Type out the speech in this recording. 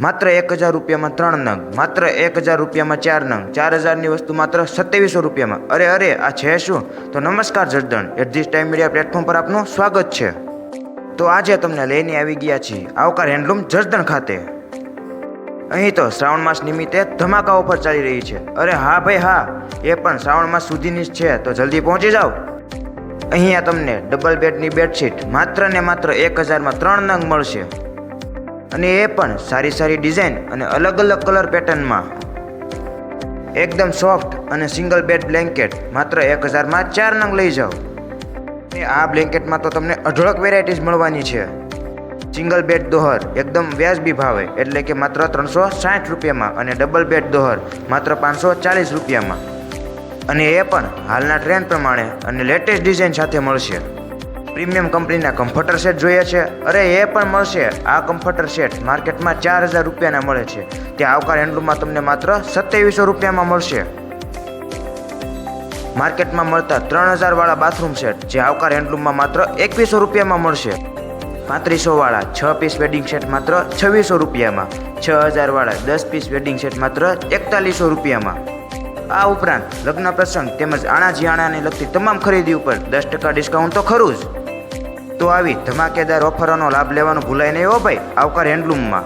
માત્ર એક હજાર રૂપિયામાં ત્રણ નંગ, માત્ર એક હજાર રૂપિયામાં ચાર નંગ, ચાર હજારની વસ્તુ માત્ર સત્યાવીસો રૂપિયામાં. અરે અરે, આ છે શું? તો નમસ્કાર Jasdan at this time media platform પર આપનું સ્વાગત છે. તો આજે તમને લઈને આવી ગયા છીએ આવકાર હેન્ડલૂમ જર્દન ખાતે. અહીં તો શ્રાવણ માસ નિમિત્તે ધમાકા ઓફર ચાલી રહી છે. અરે, હા ભાઈ, હા, એ પણ શ્રાવણ માસ સુધીની જ છે, તો જલ્દી પહોંચી જાઓ. અહીંયા તમને ડબલ બેડની બેડશીટ માત્ર ને માત્ર એક હજારમાં ત્રણ નંગ મળશે. અને એ પણ સારી સારી ડિઝાઇન અને અલગ અલગ કલર પેટર્નમાં. એકદમ સોફ્ટ અને સિંગલ બેડ બ્લેન્કેટ, માત્ર એક હજારમાં ચાર નંગ લઈ જાઓ. અને આ બ્લેન્કેટમાં તો તમને અઢળક વેરાયટીઝ મળવાની છે. સિંગલ બેડ દોહર, એકદમ વ્યાજબી ભાવે, એટલે કે માત્ર ત્રણસો સાઠ રૂપિયામાં અને ડબલ બેડ દોહર, માત્ર પાંચસો ચાલીસ રૂપિયામાં. અને એ પણ હાલના ટ્રેન્ડ પ્રમાણે અને લેટેસ્ટ ડિઝાઇન સાથે મળશે. પ્રીમિયમ કંપનીના કમ્ફર્ટર સેટ જોઈએ છે. અરે, એ પણ મળશે. આ કમ્ફર્ટર સેટ માર્કેટમાં ચાર હજાર રૂપિયાના મળે છે. ત્યાં આવકાર હેન્ડલૂમમાં તમને માત્ર સત્યાવીસો રૂપિયામાં મળશે. માર્કેટમાં મળતા ત્રણ હજાર વાળા બાથરૂમ સેટ જે આવકાર હેન્ડલૂમમાં માત્ર એકવીસો રૂપિયામાં મળશે. પાંત્રીસો વાળા છ પીસ વેડિંગ સેટ માત્ર છવ્વીસો રૂપિયામાં. છ હજાર વાળા દસ પીસ વેડિંગ સેટ માત્ર એકતાલીસો રૂપિયામાં. આ ઉપરાંત લગ્ન પ્રસંગ તેમજ આણા જીયાણાને લગતી તમામ ખરીદી ઉપર દસ ટકા ડિસ્કાઉન્ટ તો ખરું જ. તો આવી ધમાકેદાર ઓફરોનો લાભ લેવાનું ભૂલાય નહીં હો ભાઈ. આવકાર હેન્ડલૂમમાં